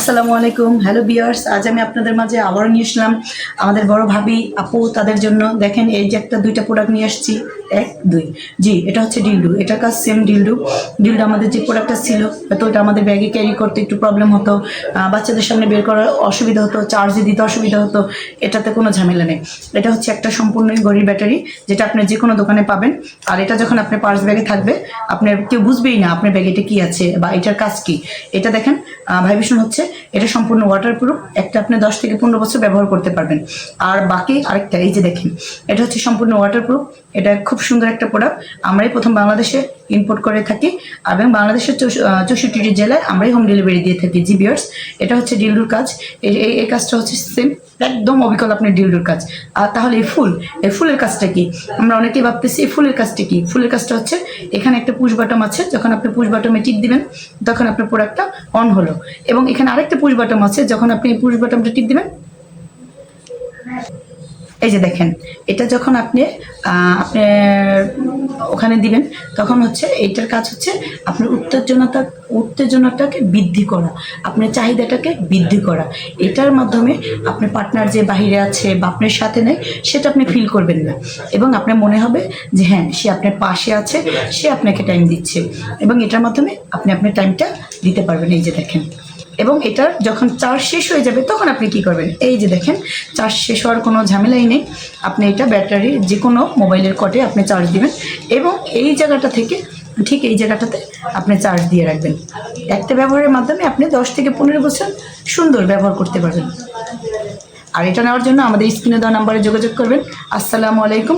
আসসালামু আলাইকুম। হ্যালো বিয়ার্স আজ আমি আপনাদের মাঝে আবার নিয়ে আসলাম। আমাদের বড় ভাবি আপু তাদের জন্য। দেখেন, এই যে একটা দুইটা প্রোডাক্ট নিয়ে আসছি। এক, দুই। জি, এটা হচ্ছে ডিলডু এটার কাজ সেম ডিলডু ডিলডু আমাদের যে প্রোডাক্টটা ছিল, হয়তো এটা আমাদের ব্যাগে ক্যারি করতে একটু প্রবলেম হতো বাচ্চাদের সামনে বের করার অসুবিধা হতো চার্জে দিতে অসুবিধা হতো, এটাতে কোনো ঝামেলা নেই। এটা হচ্ছে একটা সম্পূর্ণ ঘড়ির ব্যাটারি যেটা আপনি যে কোনো দোকানে পাবেন। আর এটা যখন আপনার পার্স ব্যাগে থাকবে, আপনার কেউ বুঝবেই না আপনার ব্যাগে এটা কি আছে বা এটার কাজ কি। এটা দেখেন ভাইব্রেশন হচ্ছে এটা সম্পূর্ণ ওয়াটারপ্রুফ একটা আপনি দশ থেকে পনেরো বছর ব্যবহার করতে পারবেন। আর বাকি আরেকটা, এই যে দেখেন, এটা হচ্ছে সম্পূর্ণ ওয়াটারপ্রুফ এটা খুব সুন্দর একটা প্রোডাক্ট আমরাই প্রথম বাংলাদেশে ইম্পোর্ট করে থাকি। এবং বাংলাদেশের চৌষট্টিটি জেলায় আমরাই হোম ডেলিভারি দিয়ে থাকি জিবিয়ার্স এটা হচ্ছে ডিলডুর কাজ। এই, এই- কাজটা হচ্ছে সেম একদম অবিকল আপনার ডিলডুর কাজ। আর তাহলে এই ফুল, এই ফুলের কাজটা কি? আমরা অনেকেই ভাবতেছি এই ফুলের কাজটা কি? ফুলের কাজটা হচ্ছে এখানে একটা পুশ বাটম আছে, যখন আপনি পুশ বাটমে টিপ দিবেন, তখন আপনার প্রোডাক্টটা অন হলো। এবং এখানে আরেকটা পুশ বাটম আছে, যখন আপনি এই পুশ বাটমটা টিপ দিবেন এই যে দেখেন এটা যখন আপনি আহ, আপনার ওখানে দিবেন তখন হচ্ছে এইটার কাজ হচ্ছে আপনার উত্তেজনাটা উত্তেজনাটাকে বৃদ্ধি করা আপনার চাহিদাটাকে বৃদ্ধি করা। এটার মাধ্যমে আপনার পার্টনার যে বাহিরে আছে বা আপনার সাথে নেই সেটা আপনি ফিল করবেন না। এবং আপনার মনে হবে যে হ্যাঁ সে আপনার পাশে আছে সে আপনাকে টাইম দিচ্ছে। এবং এটার মাধ্যমে আপনি আপনার টাইমটা দিতে পারবেন। এই যে দেখেন এবং এটার যখন চার্জ শেষ হয়ে যাবে, তখন আপনি কি করবেন? এই যে দেখেন, চার্জ শেষ হওয়ার কোনো ঝামেলাই নেই। আপনি এটা ব্যাটারির যে কোনো মোবাইলের কটে আপনি চার্জ দিবেন এবং এই জায়গাটা থেকে, ঠিক এই জায়গাটাতে আপনি চার্জ দিয়ে রাখবেন। একটা ব্যবহারের মাধ্যমে আপনি দশ থেকে পনেরো বছর সুন্দর ব্যবহার করতে পারবেন। আর এটা নেওয়ার জন্য আমাদের স্ক্রিনে দেওয়া নাম্বারে যোগাযোগ করবেন। আসসালামু আলাইকুম।